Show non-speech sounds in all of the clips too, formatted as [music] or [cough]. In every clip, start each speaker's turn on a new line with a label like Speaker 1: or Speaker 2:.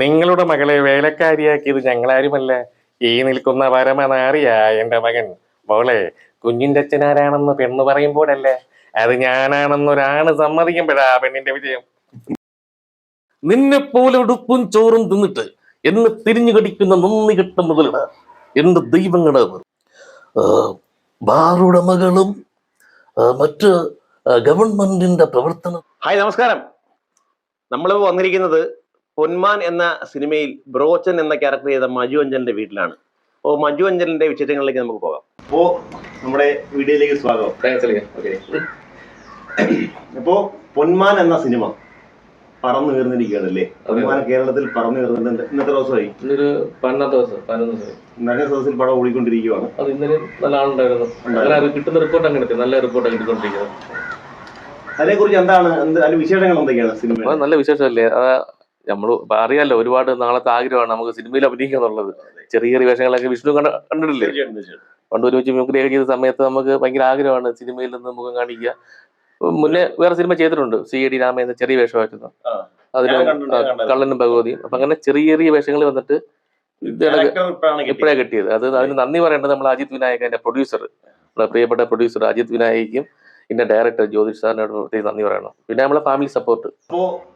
Speaker 1: നിങ്ങളുടെ മകളെ വേലക്കാരിയാക്കിയത് ഞങ്ങളാരുമല്ല. ഈ നിൽക്കുന്ന പരമനാറിയ എന്റെ മകൻ. മോളെ കുഞ്ഞിന്റെ അച്ഛനാരാണെന്ന് പെണ്ണ് പറയുമ്പോഴല്ലേ? അത് ഞാനാണെന്നൊരാണ് സമ്മതിക്കുമ്പോഴാ പെണ്ണിന്റെ വിജയം. നിന്നെ പോലെ ഉടുപ്പും ചോറും തിന്നിട്ട് എന്നെ തിരിഞ്ഞു കടിക്കുന്ന നന്ദി കെട്ട മുതലിട എന്ത് ദൈവങ്ങളെ
Speaker 2: ബാറുടെ മകളും മറ്റ് ഗവൺമെന്റിന്റെ പ്രവർത്തനം
Speaker 3: ഹായ് നമസ്കാരം. നമ്മൾ വന്നിരിക്കുന്നത് പൊന്മാൻ എന്ന സിനിമയിൽ ബ്രോച്ചൻ എന്ന ക്യാരക്ടർ ചെയ്ത മജു അഞ്ചലിന്റെ വീട്ടിലാണ്. അപ്പോൾ മജു അഞ്ചലിന്റെ വിശേഷങ്ങളിലേക്ക് നമുക്ക് പോകാം. അപ്പോ നമ്മുടെ വീഡിയോയിലേക്ക് സ്വാഗതം. അപ്പോ പൊന്മാൻ എന്ന സിനിമ പറന്നു കയറുന്നിരിക്കുകയാണല്ലേ? പൊന്മാൻ കേരളത്തിൽ പറന്നു കയറുന്നുണ്ട്. ഇന്നത്തെ ദിവസമായി?
Speaker 4: ഇന്നൊരു പതിനൊന്നാമത്തെ ദിവസം പതിനൊന്ന് ദിവസം
Speaker 3: നല്ല ദിവസത്തിൽ പടം ഓടിക്കൊണ്ടിരിക്കുകയാണ്
Speaker 4: അത് ഇന്നലെ നല്ല ആളുണ്ടായിരുന്നു. കിട്ടുന്ന റിപ്പോർട്ട് അങ്ങനെ നല്ല റിപ്പോർട്ടാണ് കിട്ടിക്കൊണ്ടിരിക്കുന്നത്.
Speaker 3: അതിനെ കുറിച്ച് എന്താണ്? എന്ത് അതിന്റെ വിശേഷങ്ങൾ എന്തൊക്കെയാണ് സിനിമ
Speaker 4: നല്ല വിശേഷമല്ലേ? നമ്മൾ അറിയാലോ ഒരുപാട് നാളത്തെ ആഗ്രഹമാണ് നമുക്ക് സിനിമയിൽ അഭിനയിക്കുക എന്നുള്ളത് ചെറിയ ചെറിയ വേഷങ്ങളൊക്കെ വിഷ്ണു കണ്ട കണ്ടിട്ടില്ലേ? പണ്ട് ഒരു വെച്ച് മ്യൂക്രിയൊക്കെ ചെയ്ത സമയത്ത് നമുക്ക് ഭയങ്കര ആഗ്രഹമാണ് സിനിമയിൽ നിന്ന് മുഖം കാണിക്കുക. മുന്നേ വേറെ സിനിമ ചെയ്തിട്ടുണ്ട്. സി എ ഡി രാമ എന്ന ചെറിയ വേഷമായിരുന്നു. അതിന്. കള്ളനും ഭഗവതിയും. അപ്പൊ അങ്ങനെ ചെറിയ ചെറിയ വേഷങ്ങൾ വന്നിട്ട്
Speaker 3: ഇപ്പോഴേ കിട്ടിയത്.
Speaker 4: അത് അതിന് നന്ദി പറയേണ്ടത് നമ്മൾ അജിത് വിനായക് എന്റെ പ്രൊഡ്യൂസർ നമ്മുടെ പ്രിയപ്പെട്ട പ്രൊഡ്യൂസർ അജിത് വിനായകും പിന്നെ ഡയറക്ടർ ജ്യോതിഷ് സാറിനോട് പ്രത്യേകം നന്ദി പറയണം. പിന്നെ നമ്മളെ ഫാമിലി സപ്പോർട്ട്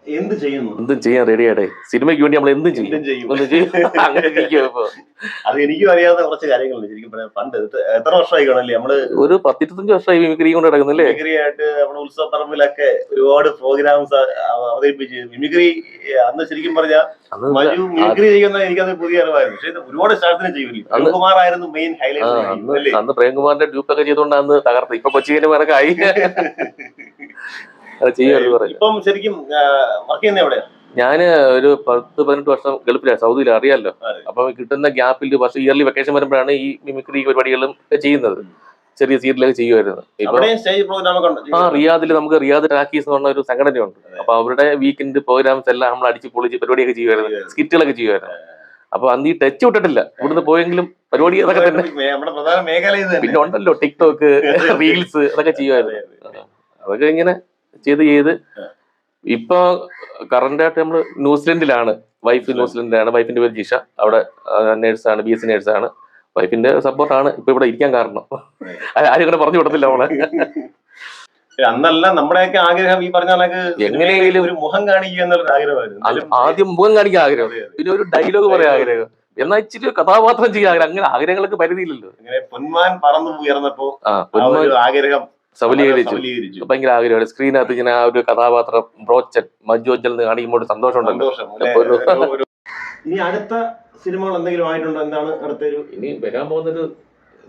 Speaker 3: എന്ത് ചെയ്യുന്നു?
Speaker 4: എന്തും ചെയ്യാൻ റെഡിയാടേ സിനിമയ്ക്ക് വേണ്ടി നമ്മൾ എന്തും ചെയ്യും. [laughs]
Speaker 3: അത് എനിക്കും അറിയാവുന്ന കുറച്ച് കാര്യങ്ങളുണ്ട്. ശരിക്കും പറയാം പണ്ട് എത്ര- വർഷമായി കാണല്ലേ നമ്മൾ
Speaker 4: ഒരു പത്തിരുപത്തഞ്ച് വർഷമായി മിമിക്രി കൊണ്ട് നടക്കുന്നില്ലേ?
Speaker 3: മിമിക്രി ആയിട്ട് നമ്മുടെ ഉത്സവ പറമ്പിലൊക്കെ ഒരുപാട് പ്രോഗ്രാംസ് അവതരിപ്പിച്ച്. മിമിക്രി അന്ന് ശരിക്കും പറഞ്ഞാൽ മജു മിമിക്രി ചെയ്യുന്ന എനിക്കത് പുതിയ അറിവായിരുന്നു. പക്ഷെ ഒരുപാട് സ്ഥലത്തിന് ചെയ്യില്ല ശിവകുമാർ ആയിരുന്നു മെയിൻ ഹൈലൈറ്റ്
Speaker 4: അന്ന് പ്രേംകുമാറിന്റെ ഡ്യൂപ്പൊക്കെ ചെയ്തുകൊണ്ട് അന്ന് തകർത്ത്. ഇപ്പൊ കൊച്ചിന്റെ പേരൊക്കെ [laughs]
Speaker 3: ഇപ്പം ശരിക്കും വർക്ക് ചെയ്യുന്ന
Speaker 4: ഞാൻ ഒരു പത്ത് പതിനെട്ട് വർഷം ഗൾഫിലാണ്. സൗദിയിൽ അറിയാലോ. അപ്പൊ കിട്ടുന്ന ഗ്യാപ്പിൽ വർഷം ഇയർലി വെക്കേഷൻ വരുമ്പോഴാണ് ഈ മിമിക്രി പരിപാടികളും ചെയ്യുന്നത്. ചെറിയ സീരിയലൊക്കെ ചെയ്യുമായിരുന്നു. ആ റിയാദിൽ നമുക്ക് റിയാദ് ടാക്കീസ് എന്ന് പറഞ്ഞ ഒരു സംഘടനയുണ്ട് അപ്പൊ അവരുടെ വീക്കെൻഡ് പ്രോഗ്രാംസ് എല്ലാം നമ്മൾ അടിച്ച് പൊളിച്ച് പരിപാടിയൊക്കെ ചെയ്യുമായിരുന്നു. സ്കിറ്റുകളൊക്കെ ചെയ്യുമായിരുന്നു. അപ്പൊ അന്ന് ഈ ടച്ച് വിട്ടിട്ടില്ല. ഇവിടുന്ന് പോയെങ്കിലും പരിപാടി അതൊക്കെ തന്നെ. പിന്നെ ഉണ്ടല്ലോ ടിക്ടോക്ക് റീൽസ് [laughs] അതൊക്കെ ചെയ്യുമായിരുന്നു. അതൊക്കെ ഇങ്ങനെ ചെയ്ത് ചെയ്ത് ഇപ്പൊ കറന്റ് ആയിട്ട് നമ്മൾ ന്യൂസിലൻഡിലാണ്. വൈഫ് ന്യൂസിലൻഡിലാണ്. വൈഫിന്റെ പേര് ജിഷ. അവിടെ നേഴ്സാണ് ബി എസ് സി നേഴ്സാണ്. വൈഫിന്റെ സപ്പോർട്ടാണ് ഇപ്പൊ ഇവിടെ ഇരിക്കാൻ കാരണം. ആരും ഇങ്ങനെ പറഞ്ഞു വിടത്തില്ല അവളെ
Speaker 3: അന്നല്ല നമ്മുടെയൊക്കെ ആഗ്രഹം ഈ പറഞ്ഞ
Speaker 4: എങ്ങനെയെങ്കിലും
Speaker 3: ഒരു മുഖം കാണിക്കുക എന്നുള്ള ആഗ്രഹമായിരുന്നു.
Speaker 4: ആദ്യം മുഖം കാണിക്കാൻ ആഗ്രഹം. പിന്നെ ഒരു ഡയലോഗ് പറയാൻ ആഗ്രഹം. എന്നാ ഇച്ചിരി കഥാപാത്രം ചെയ്യാൻ ആഗ്രഹം. അങ്ങനെ ആഗ്രഹങ്ങൾക്ക് പരിധിയില്ലല്ലോ.
Speaker 3: ഇങ്ങനെ പൊന്മാൻ പറന്നു ഉയർന്നപ്പോ ആഗ്രഹം
Speaker 4: സബലീകരിച്ചു. ഭയങ്കര ആഗ്രഹമാണ്. സ്ക്രീനകത്ത് ഇങ്ങനെ ആ ഒരു കഥാപാത്രം ബ്രോച്ചൻ മഞ്ജു അഞ്ചൽ എന്ന് കാണിക്കുമ്പോൾ സന്തോഷമുണ്ടല്ലോ.
Speaker 3: ഇനി അടുത്ത സിനിമകൾ എന്തെങ്കിലും ആയിട്ടുണ്ടോ? എന്താണ് അടുത്തൊരു
Speaker 4: ഇനി വരാൻ പോകുന്നൊരു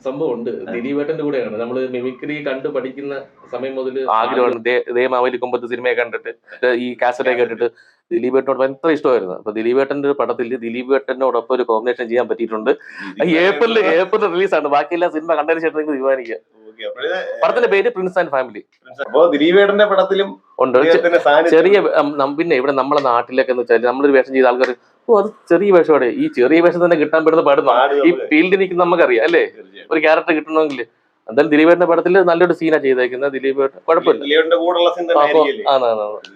Speaker 4: സംഭവമുണ്ട്. ദിലീപേട്ടന്റെ കൂടെയാണ്. നമ്മൾ മിമിക്രി കണ്ട് പഠിക്കുന്ന സമയം മുതൽ ആഗ്രഹമാണ് ദേ- ദേമാവലി കൊമ്പത്ത് സിനിമയെ കണ്ടിട്ട് ഈ കാസറ്റൊക്കെ കേട്ടിട്ട് ദിലീപേട്ടനോട് ഭയങ്കര ഇഷ്ടമായിരുന്നു. അപ്പൊ ദിലീപേട്ടന്റെ ഒരു പടത്തിൽ ദിലീപേട്ടനോടൊപ്പം ഒരു കോമ്പിനേഷൻ ചെയ്യാൻ പറ്റിയിട്ടുണ്ട്. ഏപ്രിൽ ഏപ്രിൽ റിലീസാണ് ബാക്കിയെല്ലാം സിനിമ കണ്ടതിന് ശേഷം നിങ്ങൾ തീരുമാനിക്കുക പടത്തിന്റെ പേര് പ്രിൻസ് ആൻഡ് ഫാമിലി
Speaker 3: അപ്പോ ദിലീപേട്ടന്റെ പടത്തിലും
Speaker 4: ഉണ്ട്. ചെറിയ പിന്നെ ഇവിടെ നമ്മളെ നാട്ടിലൊക്കെ എന്ന് വെച്ചാൽ നമ്മളൊരു വേഷം ചെയ്ത ആൾക്കാർ ഓ അത് ചെറിയ വേഷമാണ്. ഈ ചെറിയ വേഷം തന്നെ കിട്ടാൻ പെടുന്ന പാടുന്നു ഈ ഫീൽഡിൽ നിൽക്കുന്ന നമുക്കറിയാം അല്ലേ. ഒരു ക്യാരക്ടർ കിട്ടണമെങ്കിൽ. എന്തായാലും ദിലീപേട്ടന്റെ പടത്തിൽ നല്ലൊരു സീനാ ചെയ്തേക്കുന്നത്. ദിലീപേട്ടൻ കുഴപ്പമില്ല. അപ്പൊ-.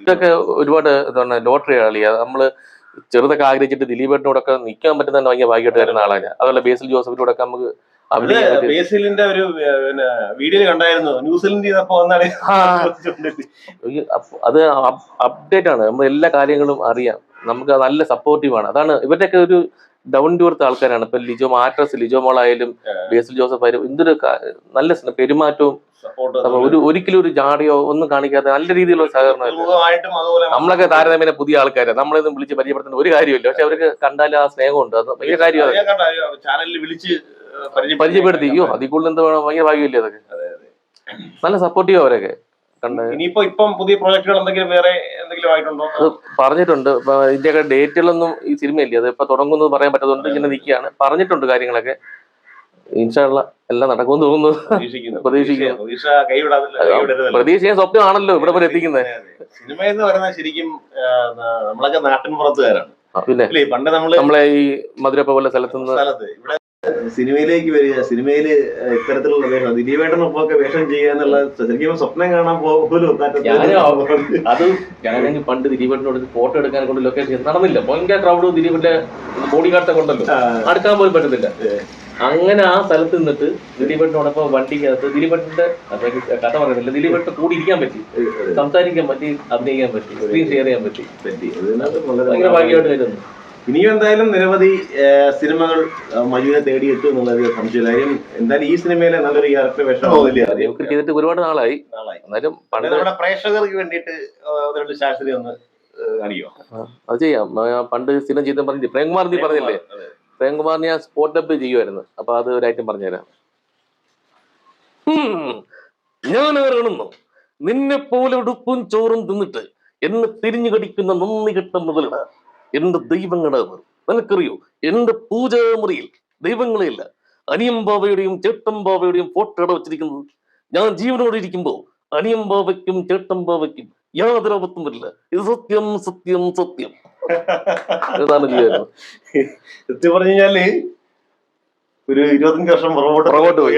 Speaker 4: ഇതൊക്കെ ഒരുപാട് എന്താണ് ലോട്ടറി കളിയാ നമ്മൾ ചെറുതൊക്കെ ആഗ്രഹിച്ചിട്ട് ദിലീപേട്ടനോടൊക്കെ നിൽക്കാൻ പറ്റുന്ന തന്നെ ഭയങ്കര ഭാഗ്യമായിട്ട് വരുന്ന ആളാണ് അതല്ല അതുപോലെ ബേസിൽ ജോസഫിനോട് ഒക്കെ നമുക്ക്
Speaker 3: ബേസിലിന്റെ ഒരു പിന്നെ കണ്ടായിരുന്നു. ന്യൂസിലൻഡ് ചെയ്തപ്പോ
Speaker 4: അത് അപ്ഡേറ്റ് ആണ്. നമ്മൾ എല്ലാ കാര്യങ്ങളും അറിയാം. നമുക്ക് നല്ല സപ്പോർട്ടീവ് ആണ്. അതാണ് ഇവരുടെയൊക്കെ ഒരു ഡൗൺ ടു എർത്ത് ആൾക്കാരാണ്. ഇപ്പൊ ലിജോ മാട്രസ് ലിജോ മോൾ ആയാലും ബേസിൽ ജോസഫ് ആയാലും എന്തൊരു നല്ല പെരുമാറ്റവും ഒരു ഒരിക്കലും ഒരു ജാടിയോ ഒന്നും കാണിക്കാതെ നല്ല രീതിയിലുള്ള
Speaker 3: സഹകരണം
Speaker 4: നമ്മളൊക്കെ താരതമ്യേന പുതിയ ആൾക്കാരെ. നമ്മളൊന്നും വിളിച്ച് പരിചയപ്പെടുത്തുന്ന ഒരു കാര്യമില്ല പക്ഷെ അവർക്ക് കണ്ടാൽ ആ സ്നേഹമുണ്ട്. അത് ഭയങ്കര കാര്യമാണ്. പരിചയപ്പെടുത്തി അയ്യോ അതിൽ കൂടുതൽ എന്താ വേണം? ഭയങ്കര ഭാഗ്യമില്ലേ അതൊക്കെ? നല്ല സപ്പോർട്ടീവ് അവരൊക്കെ.
Speaker 3: ഇനിയിപ്പോ ഇപ്പം പുതിയ പ്രോജക്റ്റുകൾ എന്തെങ്കിലും വേറെ എന്തെങ്കിലും ആയിട്ടുണ്ടോ?
Speaker 4: പറഞ്ഞിട്ടുണ്ട്. ഇതിന്റെ ഇതിന്റെയൊക്കെ ഡേറ്റുകളൊന്നും ഈ സിനിമയില്ല. അത് ഇപ്പൊ തുടങ്ങുന്നത് പറയാൻ പറ്റാത്തതുകൊണ്ട് ഇങ്ങനെ നിൽക്കുകയാണ് പറഞ്ഞിട്ടുണ്ട് കാര്യങ്ങളൊക്കെ. ഇൻഷാള്ള എല്ലാം നടക്കുമെന്ന് തോന്നുന്നു.
Speaker 3: പ്രതീക്ഷിക്കുന്നു.
Speaker 4: പ്രതീക്ഷിക്കുന്നു.
Speaker 3: പ്രതീക്ഷ കൈവിടാതില്ല. കൈവിടരുതല്ലോ.
Speaker 4: പ്രതീക്ഷ ഞാൻ സ്വപ്നമാണല്ലോ ഇവിടെ വരെ എത്തിക്കുന്നത്.
Speaker 3: സിനിമ എന്ന് പറയുന്നത് ശരിക്കും നമ്മളൊക്കെ നാട്ടിൻ പുറത്തുകാരാണ്
Speaker 4: പിന്നെ
Speaker 3: പണ്ട് നമ്മൾ
Speaker 4: നമ്മളെ ഈ മധുരപ്പ പോലെ സ്ഥലത്തുനിന്ന്
Speaker 3: സ്ഥലത്ത് ഇവിടെ സിനിമയിലേക്ക് വരിക സിനിമയിൽ ഇത്തരത്തിലുള്ള വേഷം ദിലീപേട്ടനൊപ്പമൊക്കെ വേഷം ചെയ്യുക എന്നുള്ള ശരിക്കും സ്വപ്നം കാണാൻ പോലും
Speaker 4: അത് ഞാനാണെങ്കിൽ പണ്ട് ദിലീപേട്ടനോട് ഫോട്ടോ എടുക്കാൻ കൊണ്ട് ലൊക്കേഷൻ നടന്നില്ല. ഭയങ്കര ക്രൗഡ് ദിലീപിന്റെ ബോഡി ഗാർഡൊക്കെ ഉണ്ടല്ലോ. അടുക്കാൻ പോലും പറ്റത്തില്ല അങ്ങനെ ആ സ്ഥലത്ത് നിന്നിട്ട് ദിലീപേട്ടനോടൊപ്പം വണ്ടിക്കകത്ത് ദിലീപേട്ടന്റെ കഥ പറയുന്നില്ല ദിലീപേട്ടൻ കൂടി ഇരിക്കാൻ പറ്റി. സംസാരിക്കാൻ പറ്റി അഭിനയിക്കാൻ പറ്റി സ്ക്രീൻ ഷെയർ ചെയ്യാൻ പറ്റി. ഭയങ്കര ഭാഗ്യമായിട്ട് കരുതുന്നു.
Speaker 3: ഇനിയും എന്തായാലും നിരവധി സിനിമകൾ മജുവിനെ തേടി തേടിയെത്തും എന്നുള്ളത് സംശയമില്ല. കാര്യം എന്തായാലും ഈ സിനിമയിലെ നല്ലൊരു ക്യാരക്ടർ വേഷം
Speaker 4: മിമിക്രി ചെയ്തിട്ട് ഒരുപാട് നാളായി.
Speaker 3: നാളായി.
Speaker 4: എന്നാലും
Speaker 3: നമ്മുടെ പ്രേക്ഷകർക്ക് വേണ്ടിയിട്ട് ആ, ഒന്ന് ഒന്ന്
Speaker 4: അത് ചെയ്യാം. പണ്ട് സ്ഥിരം ചെയ്തു പറഞ്ഞില്ലേ? പ്രേംകുമാർ നീ പറഞ്ഞില്ലേ. പ്രേംകുമാർ ഞാൻ സ്പോട്ട് ഡബ് ചെയ്യുമായിരുന്നു. അപ്പൊ അത് ഒരു ഐറ്റം പറഞ്ഞുതരാം. ഞാൻ ഇറങ്ങുന്നു നിന്നെ പോലെ ഉടുപ്പും ചോറും തിന്നിട്ട് എന്ന് തിരിഞ്ഞു കടിക്കുന്ന നന്ദി കെട്ട മുതലിട എന്റെ ദൈവങ്ങളെ മുറി നിനക്കറിയോ? എന്റെ പൂജാമുറിയിൽ? ദൈവങ്ങളില്ല അനിയം ബാബയുടെയും ചേട്ടൻ ബാബയുടെയും ഫോട്ടോ ഇട വെച്ചിരിക്കുന്നത്? ഞാൻ ജീവനോടെ ഇരിക്കുമ്പോ അനിയം ബാബയ്ക്കും ചേട്ടൻ ബാബയ്ക്കും യാതൊരു അബദ്ധം വരില്ല. ഇത് സത്യം സത്യം സത്യം. ഇതാണ്
Speaker 3: സത്യം പറഞ്ഞു കഴിഞ്ഞാൽ ഒരു ഇരുപത്തഞ്ച് വർഷം പുറകോട്ട്
Speaker 4: പോയി.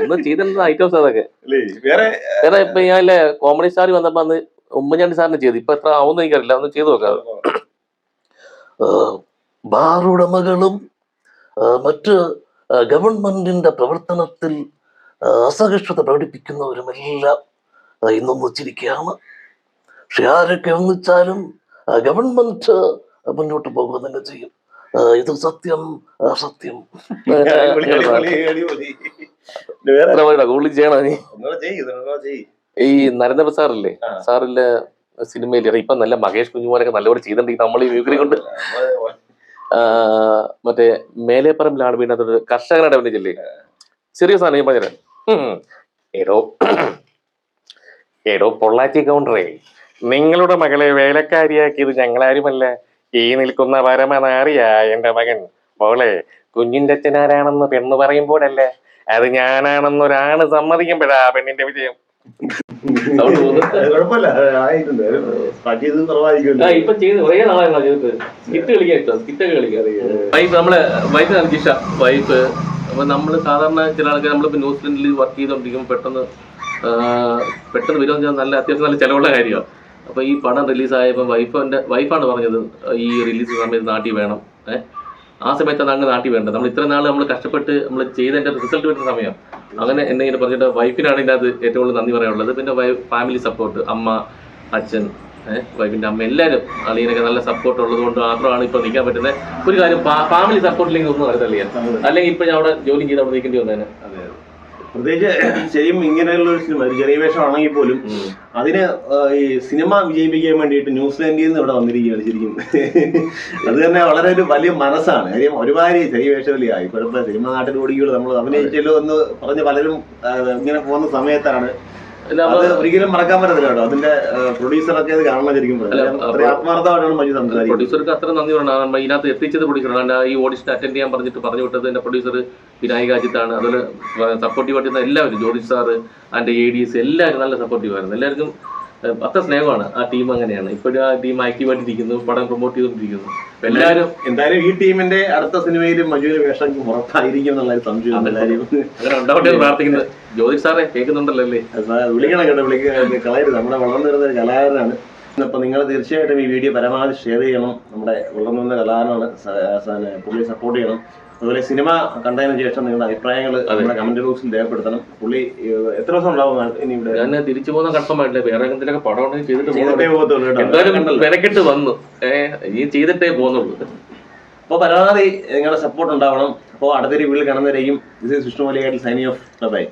Speaker 4: അന്ന് ചെയ്തിരുന്ന ഐറ്റംസ് അതൊക്കെ?
Speaker 3: വേറെ
Speaker 4: ഇപ്പൊ കോമഡി സ്റ്റാർ വന്നപ്പോ അന്ന് ഉമ്മൻചാണ്ടി സാറിന് ചെയ്തു. ഇപ്പൊ എത്ര ആവുന്ന എനിക്കറിയില്ല. ഒന്ന് ചെയ്തു നോക്കാം
Speaker 2: ബാറുടമകളും മറ്റ് ഗവൺമെന്റിന്റെ പ്രവർത്തനത്തിൽ അസഹിഷ്ണുത പ്രകടിപ്പിക്കുന്നവരുമെല്ലാം ഇന്നൊന്നിച്ചിരിക്കുകയാണ് ഇന്നും വച്ചിരിക്കുകയാണ് പക്ഷെ ആരൊക്കെ ഒന്നിച്ചാലും ഗവൺമെന്റ് മുന്നോട്ട് പോകുക തന്നെ ചെയ്യും. ഇത് സത്യം സത്യം. [laughs]
Speaker 4: ചെയ്യണോ നീ. ഈ നരേന്ദ്ര സാറില്ലേ?
Speaker 3: സാറില്ലേ
Speaker 4: സാറിന്റെ സിനിമയിൽ ഇപ്പം നല്ല മഹേഷ് കുഞ്ഞുമോനൊക്കെ നല്ലപോലെ ചെയ്തിട്ടുണ്ടെങ്കിൽ നമ്മൾ ഈ മ്യൂക്കറി കൊണ്ട്. മറ്റേ മേലേപ്പറമ്പിലാണ് വീണത് കർഷകനായിട്ട് അഭിനയിച്ചില്ലേ ചെറിയ സാധനം ഞാൻ പറഞ്ഞു
Speaker 1: എടോ [clears throat] എടോ പൊള്ളാച്ചി കൗണ്ടറേ. നിങ്ങളുടെ മകളെ വേലക്കാരിയാക്കിയത് ഞങ്ങളാരുമല്ല. ഈ നിൽക്കുന്ന പരമനാറിയ എന്റെ മകൻ. മോളെ കുഞ്ഞിന്റെ അച്ഛനാരാണെന്ന് പെണ്ണ് പറയുമ്പോഴല്ലേ? അത് ഞാനാണെന്നൊരാണ് സമ്മതിക്കുമ്പോഴാ പെണ്ണിന്റെ വിജയം.
Speaker 4: ഇപ്പൊ ചെയ്ത് കുറേ നാളായിരുന്നു ചെയ്തിട്ട് സ്കിറ്റ് കളിക്കാൻ ഇഷ്ടം. സ്കിറ്റൊക്കെ കളിക്കാൻ വൈഫ് നമ്മളെ വൈഫ് അപ്പൊ നമ്മൾ സാധാരണ ചില ആൾക്കാർ നമ്മളിപ്പോ ന്യൂസിലൻഡിൽ വർക്ക് ചെയ്തോണ്ടിരിക്കുമ്പോൾ പെട്ടെന്ന് പെട്ടെന്ന് വരുമെന്ന് വെച്ചാൽ നല്ല അത്യാവശ്യം നല്ല ചിലവുള്ള കാര്യമാണ് അപ്പൊ ഈ പടം റിലീസായപ്പോൾ വൈഫിന്റെ വൈഫാണ് പറഞ്ഞത്. ഈ റിലീസ് സമയത്ത് നാട്ടിൽ വേണം. ഏഹ് ആ സമയത്താണ് അങ്ങ് നാട്ടിൽ വേണ്ടത് നമ്മൾ ഇത്ര നാൾ നമ്മൾ കഷ്ടപ്പെട്ട് നമ്മൾ ചെയ്തതിന്റെ റിസൾട്ട് വരുന്ന സമയം. അങ്ങനെ ഇങ്ങനെ പറഞ്ഞിട്ട് വൈഫിനാണ് ഇതിന്റെ അത് ഏറ്റവും കൂടുതൽ നന്ദി പറയാനുള്ളത്. പിന്നെ ഫാമിലി സപ്പോർട്ട് അമ്മ അച്ഛൻ ഏഹ് വൈഫിന്റെ അമ്മ എല്ലാവരും അളിയനൊക്കെ നല്ല സപ്പോർട്ട് ഉള്ളത് കൊണ്ട് മാത്രമാണ് ഇപ്പൊ നിൽക്കാൻ പറ്റുന്നത് ഒരു കാര്യം ഫാമിലി സപ്പോർട്ട് ഇല്ലെങ്കിൽ ഒന്നും അറിയത്തില്ല അല്ലെങ്കിൽ ഇപ്പൊ ഞാൻ അവിടെ ജോലി ചെയ്ത് അവിടെ നിൽക്കേണ്ടി വന്നേനെ.
Speaker 3: പ്രത്യേകിച്ച് ശരിയും ഇങ്ങനെയുള്ള ഒരു ചെറിയ വേഷമാണെങ്കിൽ പോലും അതിന് ഈ സിനിമ വിജയിപ്പിക്കാൻ വേണ്ടിയിട്ട് ന്യൂസിലാൻഡിൽ നിന്ന് ഇവിടെ വന്നിരിക്കുകയാണ് ശരിക്കും. അത് തന്നെ വളരെ ഒരു വലിയ മനസ്സാണ്. കാര്യം ഒരുപാട് ചെറിയ വേഷമല്ലേ കുഴപ്പമില്ല. സിനിമ നാട്ടിൽ ഓടിക്കുള്ളൂ നമ്മൾ അഭിനയിച്ചല്ലോ എന്ന് പറഞ്ഞ് പലരും ഇങ്ങനെ പോകുന്ന സമയത്താണ്. ഒരിക്കലും മറക്കാൻ പറ്റത്തില്ല കേട്ടോ. അതിന്റെ പ്രൊഡ്യൂസറൊക്കെ അത് കാണണം ശരിക്കും. ആത്മാർത്ഥമായിട്ടാണ് മജു സംസാരിക്കുന്നത്.
Speaker 4: പ്രൊഡ്യൂസർക്ക് അത്ര നന്ദി പറയണം. ഇതിനകത്ത് എത്തിച്ചത് പ്രൊഡ്യൂസർ ഈ ഓഡിഷൻ അറ്റൻഡ് ചെയ്യാൻ പറഞ്ഞിട്ട് പറഞ്ഞു വിട്ടത് എന്റെ പ്രൊഡ്യൂസർ വിനായക അജിത്താണ് അതുപോലെ സപ്പോർട്ടീവ് ആയിട്ട് എല്ലാവരും ജ്യോതിഷ് സാറ് അതിന്റെ എ ഡി എസ് എല്ലാവരും നല്ല സപ്പോർട്ടീവ് ആയിരുന്നു. എല്ലാവർക്കും അത്ര സ്നേഹമാണ് ആ ടീം അങ്ങനെയാണ്. ഇപ്പോഴും ആ ടീം ആക്റ്റീവായിട്ടിരിക്കുന്നു പടം പ്രൊമോട്ട് ചെയ്തുകൊണ്ടിരിക്കുന്നു. എല്ലാവരും
Speaker 3: എന്തായാലും ഈ ടീമിന്റെ അടുത്ത സിനിമയിലും മജുവിന് വേഷം എന്നുള്ള ഒരു സംശയം
Speaker 4: അങ്ങനെ ഉണ്ടാവട്ടെ പ്രാർത്ഥിക്കുന്നത് ജ്യോതിഷ് സാറെ കേൾക്കുന്നുണ്ടല്ലോ അല്ലേ?
Speaker 3: വിളിക്കണം കേട്ടോ വിളിക്കുക കളയരുത്. നമ്മുടെ വളർന്നു വരുന്ന ഒരു കലാകാരനാണ്. അപ്പൊ നിങ്ങൾ തീർച്ചയായിട്ടും ഈ വീഡിയോ പരമാവധി ഷെയർ ചെയ്യണം. നമ്മുടെ വളർന്നു വന്ന കലാകാരനാണ് പുള്ളിയെ സപ്പോർട്ട് ചെയ്യണം. അതുപോലെ സിനിമ കണ്ടതിന് ശേഷം നിങ്ങളുടെ അഭിപ്രായങ്ങൾ നമ്മുടെ കമന്റ് ബോക്സിൽ രേഖപ്പെടുത്തണം. പുള്ളി എത്ര ദിവസം ഉണ്ടാവും ഇനി ഇവിടെ?
Speaker 4: ഞാൻ തിരിച്ചു പോകുന്ന കൺഫേം ആയിട്ടില്ല വേറെ എന്തെങ്കിലും പടം ഉണ്ടെങ്കിൽ ചെയ്തിട്ട് വിലക്കിട്ട് വന്നു. ഏഹ് ഈ ചെയ്തിട്ടേ പോകുന്നുള്ളൂ.
Speaker 3: അപ്പോൾ പരമാവധി നിങ്ങളുടെ സപ്പോർട്ട് ഉണ്ടാവണം. അപ്പോൾ അടുത്തൊരു വീട്ടിൽ കാണുന്നവരെയും ഇത് Vishnu Malayali signing off bye